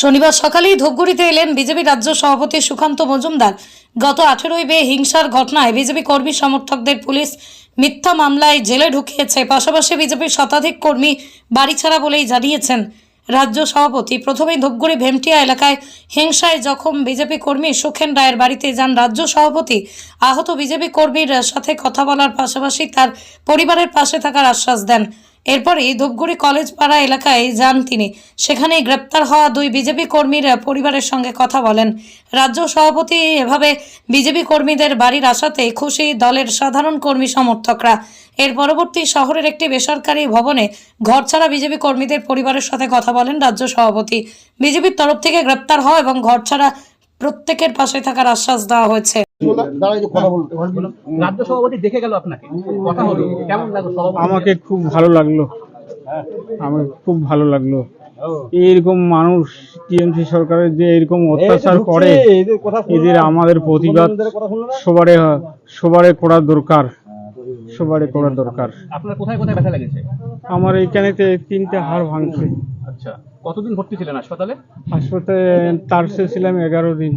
শনিবার সকালেই ধূপগুড়িতে এলেন বিজেপি রাজ্য সভাপতি সুকান্ত মজুমদার। গত আঠেরোই মে হিংসার ঘটনায় বিজেপি কর্মী সমর্থকদের পুলিশ মিথ্যা মামলায় জেলে ঢুকিয়েছে। পাশাপাশি বিজেপির শতাধিক কর্মী বাড়ি ছাড়া বলেই জানিয়েছেন রাজ্য সভাপতি। প্রথমেই ধূপগুড়ি ভেমটিয়া এলাকায় হিংসায় জখম বিজেপি কর্মী সুখেন রায়ের বাড়িতে যান রাজ্য সভাপতি। আহত বিজেপি কর্মীর সাথে কথা বলার পাশাপাশি তার পরিবারের পাশে থাকার আশ্বাস দেন। এরপরই ধূপগুড়ি কলেজ পাড়া এলাকায় যান তিনি। সেখানেই গ্রেপ্তার হওয়া দুই বিজেপি কর্মীর পরিবারের সঙ্গে কথা বলেন। রাজ্য সভাপতি এভাবে বিজেপি কর্মীদের বাড়ির আসাতে খুশি দলের সাধারণ কর্মী সমর্থকরা। এর পরবর্তী শহরের একটি বেসরকারি ভবনে ঘরছাড়া বিজেপি কর্মীদের পরিবারের সাথে কথা বলেন রাজ্য সভাপতি। বিজেপির তরফ থেকে গ্রেপ্তার হওয়া এবং ঘরছাড়া প্রত্যেকের পাশে থাকার আশ্বাস দেওয়া হয়েছে। রাজ্য সভাপতি দেখে গেল আপনাকে কথা হলো কেমন লাগল আমাকে খুব ভালো লাগল। আমাকে খুব ভালো লাগল। এরকম মানুষ টিএমসি সরকারের যে এরকম অত্যাচার করে এদের আমাদের প্রতিবাদ সবারে সবারে করা দরকার সবারে করা দরকার। আপনার কোথায় কোথায় ব্যথা লেগেছে? আমার এইখানেতে তিনটে হাড় ভাঙছে। আচ্ছা। কতদিন ভর্তি ছিলেন হাসপাতালে? হাসপাতালে তার ছিলাম এগারো দিন।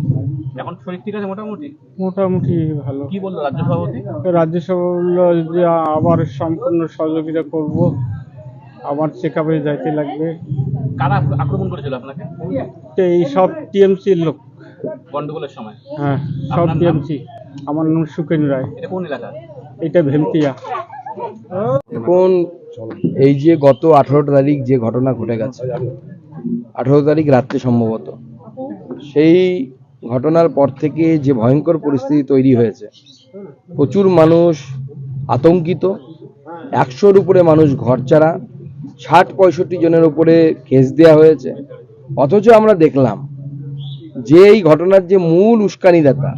এখন শরীর ঠিক আছে মোটামুটি? মোটামুটি ভালো। কি বলল রাজ্য সভাপতি? রাজ্যসভা বলল যে আবার সম্পূর্ণ সহযোগিতা করব। আবার চেক আপে যাইতে লাগবে। কারা আক্রমণ করেছিল আপনাকে? এই সব টিএমসির লোক। গন্ডগোলের সময়। হ্যাঁ সব? টিএমসি। আমার নাম সুকেন রায়। এটা কোন এলাকা? এটা ভেমতিয়া। এখন এই যে গত আঠারো তারিখ যে ঘটনা ঘটে গেছে আঠারো তারিখ রাত্রে সম্ভবত। সেই ঘটনার পর থেকে যে ভয়ঙ্কর পরিস্থিতি তৈরি হয়েছে, প্রচুর মানুষ আতঙ্কিত, একশোর উপরে মানুষ ঘরছাড়া ষাট পঁয়ষট্টি জনের উপরে কেস দেওয়া হয়েছে। অথচ আমরা দেখলাম যে এই ঘটনার যে মূল উস্কানিদাতা,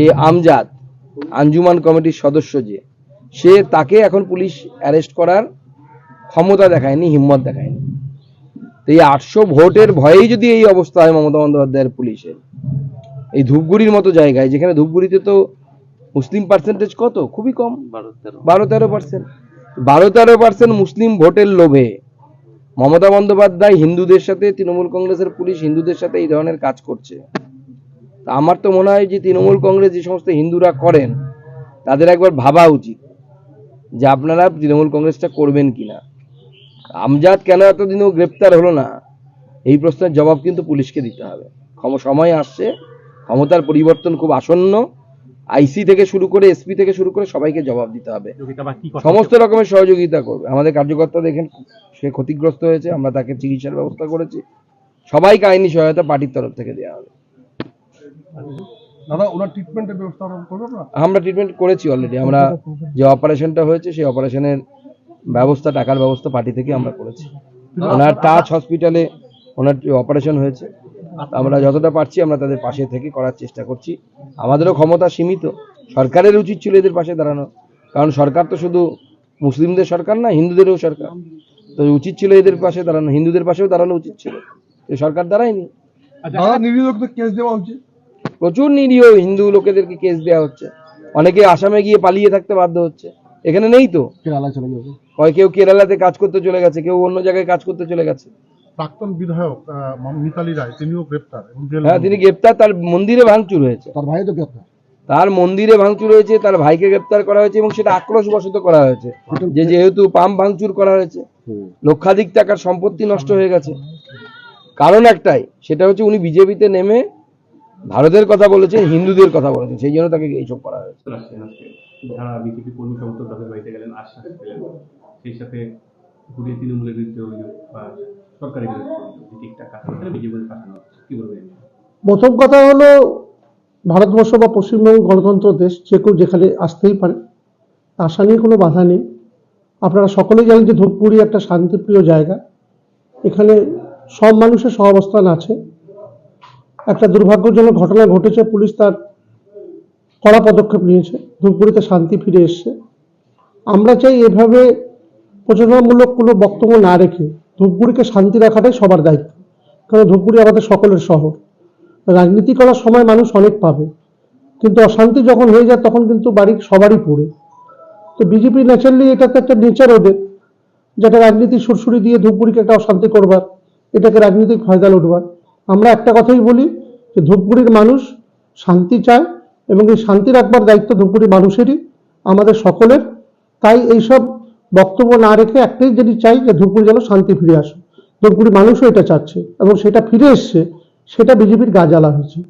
এই আমজাদ, আঞ্জুমান কমিটির সদস্য যে, সে তাকে এখন পুলিশ অ্যারেস্ট করার ক্ষমতা দেখায়নি, হিম্মত দেখায়নি। তো এই আটশো ভোটের ভয়েই যদি এই অবস্থা হয় মমতা বন্দ্যোপাধ্যায়ের পুলিশের এই ধূপগুড়ির মতো জায়গায় যেখানে ধূপগুড়িতে তো মুসলিম পার্সেন্টেজ কত? খুবই কম। বারো তেরো। পার্সেন্ট বারো তেরো পার্সেন্ট মুসলিম ভোটের লোভে মমতা বন্দ্যোপাধ্যায় হিন্দুদের সাথে তৃণমূল কংগ্রেসের পুলিশ হিন্দুদের সাথে এই ধরনের কাজ করছে। তা আমার তো মনে হয় যে তৃণমূল কংগ্রেস যে সমস্ত হিন্দুরা করেন তাদের একবার ভাবা উচিত যে আপনারা তৃণমূল কংগ্রেসটা করবেন কিনা। আমজাদ কেন এতদিনও গ্রেপ্তার হলো না? এই প্রশ্নের জবাব কিন্তু পুলিশকে দিতে হবে। ক্ষম সময় আসছে। ক্ষমতার পরিবর্তন খুব আসন্ন। আইসি থেকে শুরু করে এসপি থেকে শুরু করে সবাইকে জবাব দিতে হবে। সমস্ত রকমের সহযোগিতা করবে। আমাদের কার্যকর্তা দেখেন সে ক্ষতিগ্রস্ত হয়েছে। আমরা তাকে চিকিৎসার ব্যবস্থা করেছি। সবাইকে আইনি সহায়তা পার্টির তরফ থেকে দেওয়া হবে। দাদা ওনার ট্রিটমেন্টের ব্যবস্থা আপনারা করবেন না? আমরা ট্রিটমেন্ট করেছি অলরেডি আমরা যে অপারেশনটা হয়েছে সেই অপারেশনের ব্যবস্থা টাকার ব্যবস্থা পার্টি থেকে আমরা করেছি। ওনার টাচ হসপিটালে ওনার অপারেশন হয়েছে আমরা যতটা পারছি আমরা তাদের পাশে থেকে করার চেষ্টা করছি। আমাদেরও ক্ষমতা সীমিত। সরকারের উচিত ছিল এদের পাশে দাঁড়ানো। কারণ সরকার তো শুধু মুসলিমদের সরকার না হিন্দুদেরও সরকার। তো উচিত ছিল এদের পাশে দাঁড়ানো হিন্দুদের পাশেও দাঁড়ানো উচিত ছিল। সরকার দাঁড়ায়নি। উচিত প্রচুর নিরীহ হিন্দু লোকেদেরকে কেস দেওয়া হচ্ছে। অনেকে আসামে গিয়ে পালিয়ে থাকতে বাধ্য হচ্ছে। এখানে নেই তো? কেরালায় চলে যাবে। হয় কেউ কেরালাতে কাজ করতে চলে গেছে কেউ অন্য জায়গায় কাজ করতে চলে গেছে। প্রাক্তন বিধায়ক মিতালি রায় তিনিও গ্রেপ্তার হ্যাঁ তিনি গ্রেপ্তার তার মন্দিরে ভাঙচুর হয়েছে। তার ভাই তো গ্রেপ্তার। তার মন্দিরে ভাঙচুর হয়েছে তার ভাইকে গ্রেপ্তার করা হয়েছে এবং সেটা আক্রোশ বশত করা হয়েছে। যে যেহেতু পাম্প ভাঙচুর করা হয়েছে লক্ষাধিক টাকার সম্পত্তি নষ্ট হয়ে গেছে। কারণ একটাই সেটা হচ্ছে উনি বিজেপিতে নেমে ভারতের কথা বলেছেন হিন্দুদের কথা বলেছেন সেই জন্য তাকে এইসব করা হয়েছে। যারা বিজেপি কর্মী সমর্থক তাদের বাড়িতে গেলেন আশ্বাস পেলেন সেই সাথে ঘুরিয়ে তৃণমূলের বিরুদ্ধে অভিযোগ বা সরকারের বিরুদ্ধে অভিযোগ ঠিকঠাক কাজ করছে না বিজেপির পাঠানো হচ্ছে। কি বলবেন? প্রথম কথা হলো, ভারতবর্ষ বা পশ্চিমবঙ্গ গণতন্ত্র দেশ যে কেউ যেখানে আসতেই পারে আশা নিয়ে কোনো বাধা নেই। আপনারা সকলেই জানেন যে ধূপগুড়ি একটা শান্তিপ্রিয় জায়গা। এখানে সব মানুষের সহাবস্থান আছে। একটা দুর্ভাগ্যজনক ঘটনা ঘটেছে, পুলিশ তার কড়া পদক্ষেপ নিয়েছে। ধূপগুড়িতে শান্তি ফিরে এসছে। আমরা চাই এভাবে প্রচারণামূলক কোনো বক্তব্য না রেখে ধূপগুড়িকে শান্তি রাখাটাই সবার দায়িত্ব কারণ ধূপগুড়ি আমাদের সকলের শহর। রাজনীতি করার সময় মানুষ অনেক পাবে, কিন্তু অশান্তি যখন হয়ে যায় তখন কিন্তু বাড়ির সবারই পড়ে। তো বিজেপি ন্যাচারালি এটা তো একটা নেচার ওদের যেটা রাজনীতি সুরসুরি দিয়ে ধূপগুড়িকে একটা অশান্তি করবার, এটাকে রাজনৈতিক ফায়দা লুটবার আমরা একটা কথাই বলি যে ধূপগুড়ির মানুষ শান্তি চায় এবং এই শান্তি রাখবার দায়িত্ব ধূপগুড়ির মানুষেরই, আমাদের সকলের। তাই এইসব বক্তব্য না রেখে একটাই যদি চাই যে ধূপগুড়ি যেন শান্তি ফিরে আসে ধূপগুড়ি মানুষও এটা চাচ্ছে এবং সেটা ফিরে এসছে, সেটা বিজেপির গা জ্বালা হয়েছে।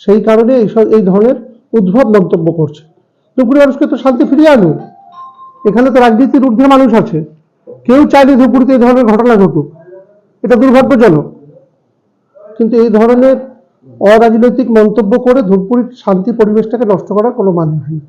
সেই কারণে এইসব, এই ধরনের উদ্ভব মন্তব্য করছে। ধূপগুড়ি মানুষকে তো শান্তি ফিরিয়ে আনুক। এখানে তো রাজনীতির ঊর্ধ্বে মানুষ আছে। কেউ চাইলে ধূপগুড়িতে এই ধরনের ঘটনা ঘটুক। এটা দুর্ভাগ্যজনক। কিন্তু এই ধরনের অরাজনৈতিক মন্তব্য করে ধূপগুড়ির শান্তি পরিবেশটাকে নষ্ট করার কোনো মানে হয়নি।